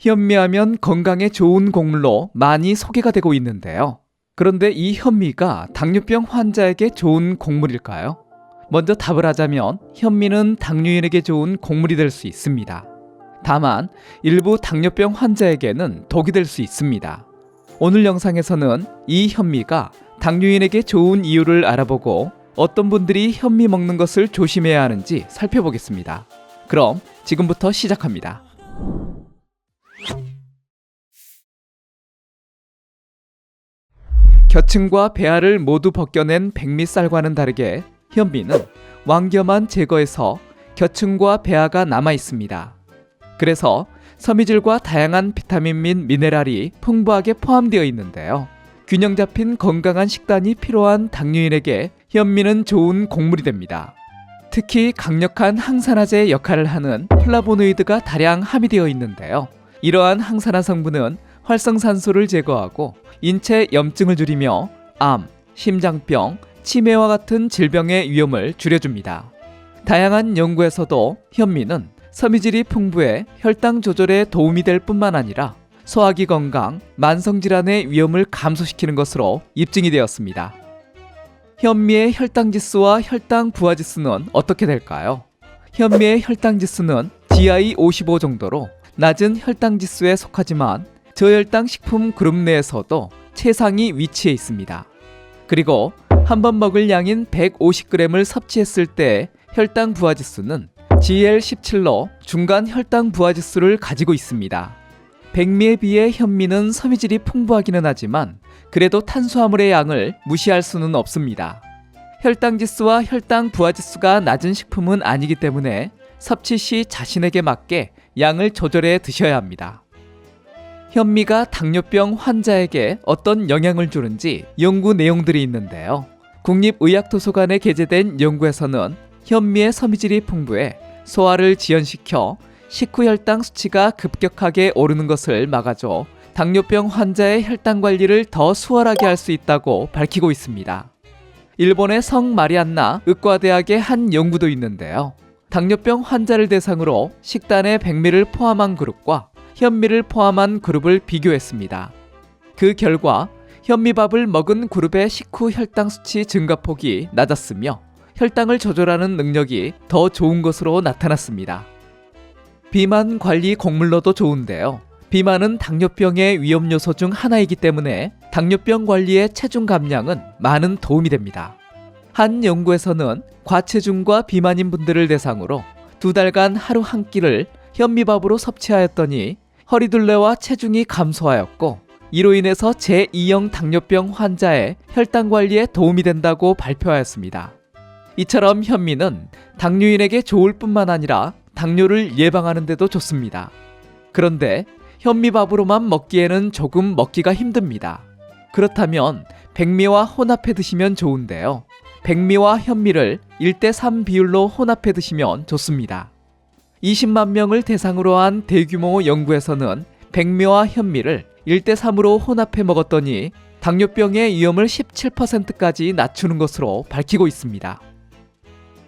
현미하면 건강에 좋은 곡물로 많이 소개가 되고 있는데요. 그런데 이 현미가 당뇨병 환자에게 좋은 곡물일까요? 먼저 답을 하자면 현미는 당뇨인에게 좋은 곡물이 될 수 있습니다. 다만 일부 당뇨병 환자에게는 독이 될 수 있습니다. 오늘 영상에서는 이 현미가 당뇨인에게 좋은 이유를 알아보고 어떤 분들이 현미 먹는 것을 조심해야 하는지 살펴보겠습니다. 그럼 지금부터 시작합니다. 겨층과 배아를 모두 벗겨낸 백미쌀과는 다르게 현미는 왕겨만 제거해서 겨층과 배아가 남아 있습니다. 그래서 섬유질과 다양한 비타민 및 미네랄이 풍부하게 포함되어 있는데요. 균형 잡힌 건강한 식단이 필요한 당뇨인에게 현미는 좋은 곡물이 됩니다. 특히 강력한 항산화제 역할을 하는 플라보노이드가 다량 함유되어 있는데요. 이러한 항산화 성분은 활성산소를 제거하고 인체 염증을 줄이며 암, 심장병, 치매와 같은 질병의 위험을 줄여줍니다. 다양한 연구에서도 현미는 섬유질이 풍부해 혈당 조절에 도움이 될 뿐만 아니라 소화기 건강, 만성질환의 위험을 감소시키는 것으로 입증이 되었습니다. 현미의 혈당 지수와 혈당 부하 지수는 어떻게 될까요? 현미의 혈당 지수는 GI 55 정도로 낮은 혈당 지수에 속하지만 저혈당 식품 그룹 내에서도 최상위 위치에 있습니다. 그리고 한 번 먹을 양인 150g을 섭취했을 때 혈당 부하 지수는 GL17로 중간 혈당 부하 지수를 가지고 있습니다. 백미에 비해 현미는 섬유질이 풍부하기는 하지만 그래도 탄수화물의 양을 무시할 수는 없습니다. 혈당 지수와 혈당 부하 지수가 낮은 식품은 아니기 때문에 섭취 시 자신에게 맞게 양을 조절해 드셔야 합니다. 현미가 당뇨병 환자에게 어떤 영향을 주는지 연구 내용들이 있는데요. 국립의학도서관에 게재된 연구에서는 현미의 섬유질이 풍부해 소화를 지연시켜 식후 혈당 수치가 급격하게 오르는 것을 막아줘 당뇨병 환자의 혈당 관리를 더 수월하게 할 수 있다고 밝히고 있습니다. 일본의 성 마리안나 의과대학의 한 연구도 있는데요. 당뇨병 환자를 대상으로 식단에 백미를 포함한 그룹과 현미를 포함한 그룹을 비교했습니다. 그 결과 현미밥을 먹은 그룹의 식후 혈당 수치 증가폭이 낮았으며 혈당을 조절하는 능력이 더 좋은 것으로 나타났습니다. 비만 관리 곡물로도 좋은데요. 비만은 당뇨병의 위험 요소 중 하나이기 때문에 당뇨병 관리에 체중 감량은 많은 도움이 됩니다. 한 연구에서는 과체중과 비만인 분들을 대상으로 두 달간 하루 한 끼를 현미밥으로 섭취하였더니 허리둘레와 체중이 감소하였고 이로 인해서 제2형 당뇨병 환자의 혈당 관리에 도움이 된다고 발표하였습니다. 이처럼 현미는 당뇨인에게 좋을 뿐만 아니라 당뇨를 예방하는 데도 좋습니다. 그런데 현미밥으로만 먹기에는 조금 먹기가 힘듭니다. 그렇다면 백미와 혼합해 드시면 좋은데요. 백미와 현미를 1대3 비율로 혼합해 드시면 좋습니다. 20만 명을 대상으로 한 대규모 연구에서는 백미와 현미를 1대3으로 혼합해 먹었더니 당뇨병의 위험을 17%까지 낮추는 것으로 밝히고 있습니다.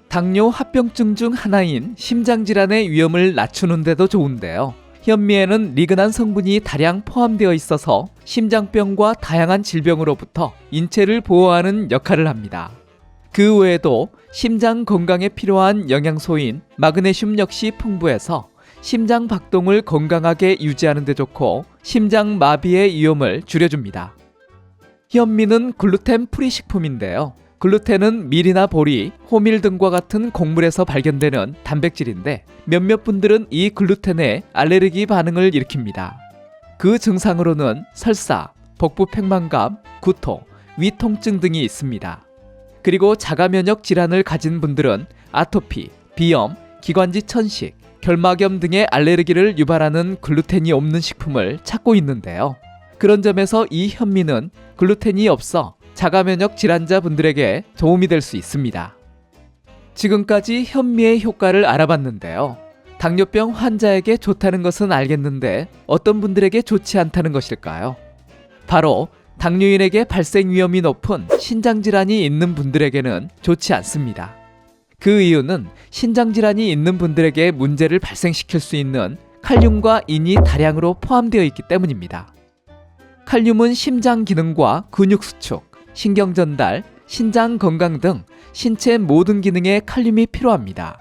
당뇨 합병증 중 하나인 심장질환의 위험을 낮추는 데도 좋은데요. 현미에는 리그난 성분이 다량 포함되어 있어서 심장병과 다양한 질병으로부터 인체를 보호하는 역할을 합니다. 그 외에도 심장 건강에 필요한 영양소인 마그네슘 역시 풍부해서 심장 박동을 건강하게 유지하는 데 좋고 심장 마비의 위험을 줄여줍니다. 현미는 글루텐 프리 식품인데요. 글루텐은 밀이나 보리, 호밀 등과 같은 곡물에서 발견되는 단백질인데 몇몇 분들은 이 글루텐에 알레르기 반응을 일으킵니다. 그 증상으로는 설사, 복부 팽만감, 구토, 위통증 등이 있습니다. 그리고 자가 면역 질환을 가진 분들은 아토피, 비염, 기관지 천식, 결막염 등의 알레르기를 유발하는 글루텐이 없는 식품을 찾고 있는데요. 그런 점에서 이 현미는 글루텐이 없어 자가 면역 질환자 분들에게 도움이 될 수 있습니다. 지금까지 현미의 효과를 알아봤는데요. 당뇨병 환자에게 좋다는 것은 알겠는데 어떤 분들에게 좋지 않다는 것일까요? 바로 당뇨인에게 발생 위험이 높은 신장 질환이 있는 분들에게는 좋지 않습니다. 그 이유는 신장 질환이 있는 분들에게 문제를 발생시킬 수 있는 칼륨과 인이 다량으로 포함되어 있기 때문입니다. 칼륨은 심장 기능과 근육 수축, 신경 전달, 신장 건강 등 신체 모든 기능에 칼륨이 필요합니다.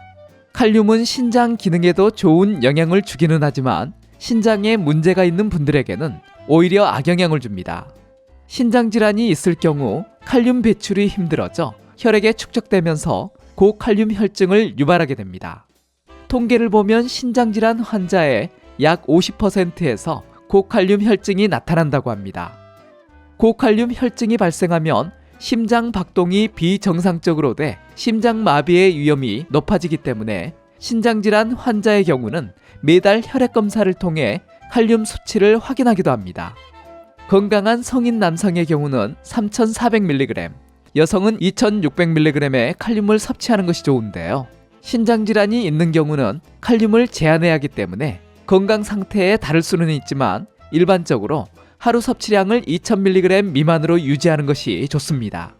칼륨은 신장 기능에도 좋은 영향을 주기는 하지만 신장에 문제가 있는 분들에게는 오히려 악영향을 줍니다. 신장 질환이 있을 경우 칼륨 배출이 힘들어져 혈액에 축적되면서 고칼륨 혈증을 유발하게 됩니다. 통계를 보면 신장 질환 환자의 약 50%에서 고칼륨 혈증이 나타난다고 합니다. 고칼륨 혈증이 발생하면 심장 박동이 비정상적으로 돼 심장 마비의 위험이 높아지기 때문에 신장 질환 환자의 경우는 매달 혈액 검사를 통해 칼륨 수치를 확인하기도 합니다. 건강한 성인 남성의 경우는 3,400mg, 여성은 2,600mg의 칼륨을 섭취하는 것이 좋은데요. 신장 질환이 있는 경우는 칼륨을 제한해야 하기 때문에 건강 상태에 다를 수는 있지만 일반적으로 하루 섭취량을 2,000mg 미만으로 유지하는 것이 좋습니다.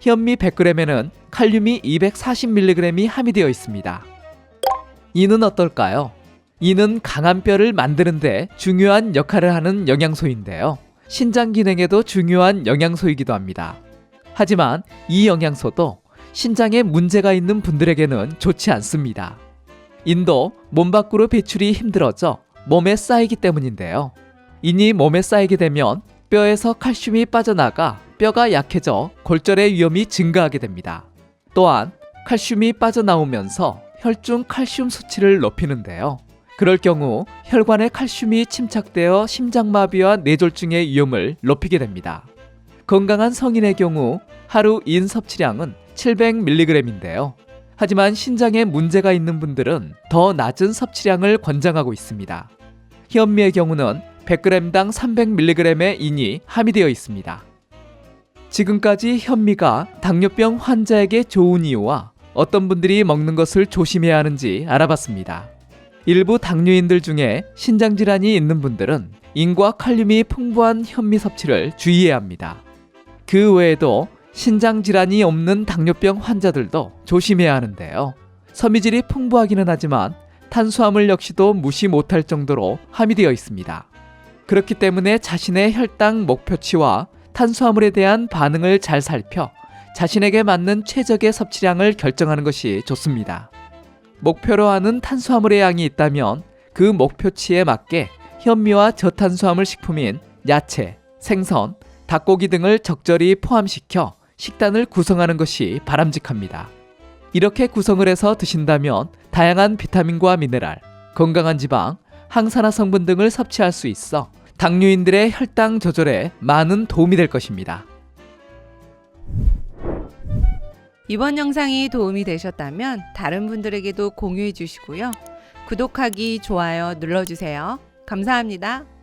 현미 100g에는 칼륨이 240mg이 함유되어 있습니다. 이는 어떨까요? 이는 강한 뼈를 만드는데 중요한 역할을 하는 영양소인데요. 신장 기능에도 중요한 영양소이기도 합니다. 하지만 이 영양소도 신장에 문제가 있는 분들에게는 좋지 않습니다. 인도 몸 밖으로 배출이 힘들어져 몸에 쌓이기 때문인데요. 인이 몸에 쌓이게 되면 뼈에서 칼슘이 빠져나가 뼈가 약해져 골절의 위험이 증가하게 됩니다. 또한 칼슘이 빠져나오면서 혈중 칼슘 수치를 높이는데요. 그럴 경우 혈관에 칼슘이 침착되어 심장마비와 뇌졸중의 위험을 높이게 됩니다. 건강한 성인의 경우 하루 인 섭취량은 700mg인데요. 하지만 신장에 문제가 있는 분들은 더 낮은 섭취량을 권장하고 있습니다. 현미의 경우는 100g당 300mg의 인이 함유되어 있습니다. 지금까지 현미가 당뇨병 환자에게 좋은 이유와 어떤 분들이 먹는 것을 조심해야 하는지 알아봤습니다. 일부 당뇨인들 중에 신장 질환이 있는 분들은 인과 칼륨이 풍부한 현미 섭취를 주의해야 합니다. 그 외에도 신장 질환이 없는 당뇨병 환자들도 조심해야 하는데요. 섬유질이 풍부하기는 하지만 탄수화물 역시도 무시 못할 정도로 함유되어 있습니다. 그렇기 때문에 자신의 혈당 목표치와 탄수화물에 대한 반응을 잘 살펴 자신에게 맞는 최적의 섭취량을 결정하는 것이 좋습니다. 목표로 하는 탄수화물의 양이 있다면 그 목표치에 맞게 현미와 저탄수화물 식품인 야채, 생선, 닭고기 등을 적절히 포함시켜 식단을 구성하는 것이 바람직합니다. 이렇게 구성을 해서 드신다면 다양한 비타민과 미네랄, 건강한 지방, 항산화 성분 등을 섭취할 수 있어 당뇨인들의 혈당 조절에 많은 도움이 될 것입니다. 이번 영상이 도움이 되셨다면 다른 분들에게도 공유해 주시고요. 구독하기, 좋아요 눌러주세요. 감사합니다.